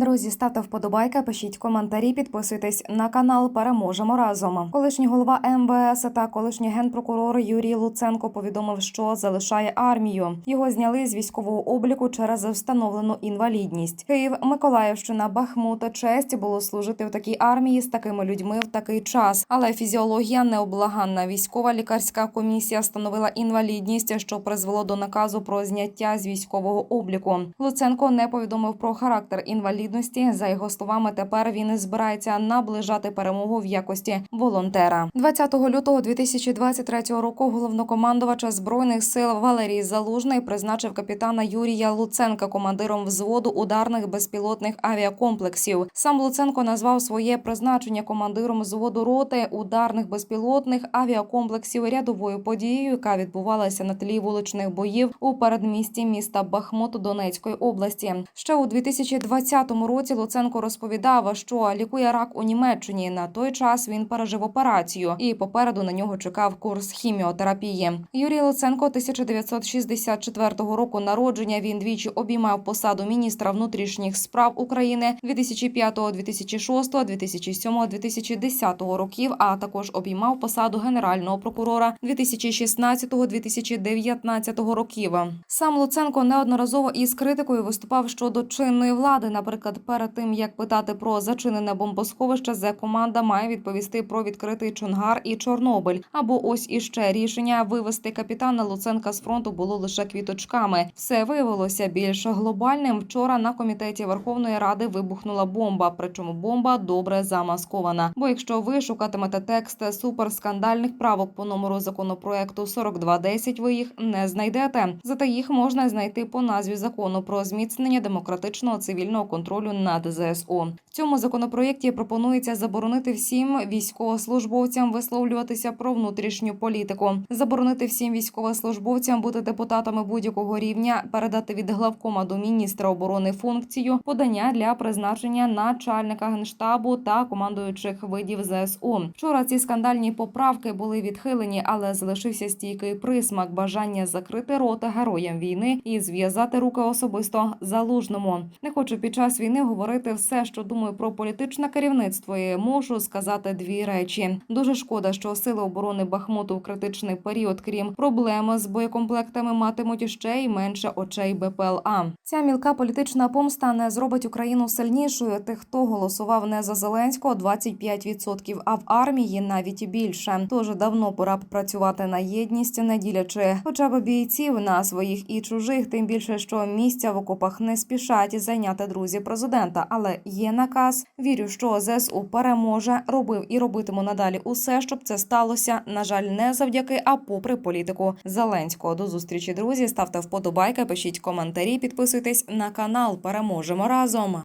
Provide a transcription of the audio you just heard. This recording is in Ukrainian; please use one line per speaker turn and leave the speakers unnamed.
Друзі, ставте вподобайки, пишіть коментарі, підписуйтесь на канал. Переможемо разом. Колишній голова МВС та колишній генпрокурор Юрій Луценко повідомив, що залишає армію. Його зняли з військового обліку через встановлену інвалідність. Київ, Миколаївщина, Бахмут. Честь було служити в такій армії з такими людьми в такий час. Але фізіологія необлаганна. Військова лікарська комісія встановила інвалідність, що призвело до наказу про зняття з військового обліку. Луценко не повідомив про характер інвалідності. За його словами, тепер він збирається наближати перемогу в якості волонтера. 20 лютого 2023 року головнокомандувач збройних сил Валерій Залужний призначив капітана Юрія Луценка командиром взводу ударних безпілотних авіакомплексів. Сам Луценко назвав своє призначення командиром взводу роти ударних безпілотних авіакомплексів рядовою подією, яка відбувалася на тлі вуличних боїв у передмісті міста Бахмут Донецької області. Ще у 2020 році Луценко розповідав, що лікує рак у Німеччині. На той час він пережив операцію, і попереду на нього чекав курс хіміотерапії. Юрій Луценко 1964 року народження. Він двічі обіймав посаду міністра внутрішніх справ України 2005, 2006, 2007, 2010 років. А також обіймав посаду генерального прокурора 2016, 2019 років. Сам Луценко неодноразово із критикою виступав щодо чинної влади. Наприклад, перед тим як питати про зачинене бомбосховище, зе команда має відповісти про відкритий Чонгар і Чорнобиль. Або ось іще рішення вивести капітана Луценка з фронту було лише квіточками. Все виявилося більш глобальним. Вчора на комітеті Верховної Ради вибухнула бомба. Причому бомба добре замаскована. Бо якщо ви шукатимете текст суперскандальних правок по номеру законопроекту 4210, ви їх не знайдете. Зате їх можна знайти по назві закону про зміцнення демократичного цивільного контролю над ЗСУ. В цьому законопроєкті пропонується заборонити всім військовослужбовцям висловлюватися про внутрішню політику, заборонити всім військовослужбовцям бути депутатами будь-якого рівня, передати від главкома до міністра оборони функцію подання для призначення начальника генштабу та командуючих видів ЗСУ. Вчора ці скандальні поправки були відхилені, але залишився стійкий присмак бажання закрити рота героям війни і зв'язати руки особисто залужному. Не хочу під час війни говорити все, що думаю про політичне керівництво. І можу сказати дві речі. Дуже шкода, що сили оборони Бахмуту в критичний період, крім проблем з боєкомплектами, матимуть ще й менше очей БПЛА. Ця мілка політична помста не зробить Україну сильнішою. Тих, хто голосував не за Зеленського, 25%, а в армії навіть більше. Тож давно пора б працювати на єдність, не ділячи хоча б бійців на своїх і чужих. Тим більше, що місця в окопах не спішать зайняти друзі президента, але є наказ. Вірю, що ЗСУ переможе. Робив і робитиму надалі усе, щоб це сталося. На жаль, не завдяки, а попри політику Зеленського. До зустрічі, друзі. Ставте вподобайки, пишіть коментарі, підписуйтесь на канал. Переможемо разом.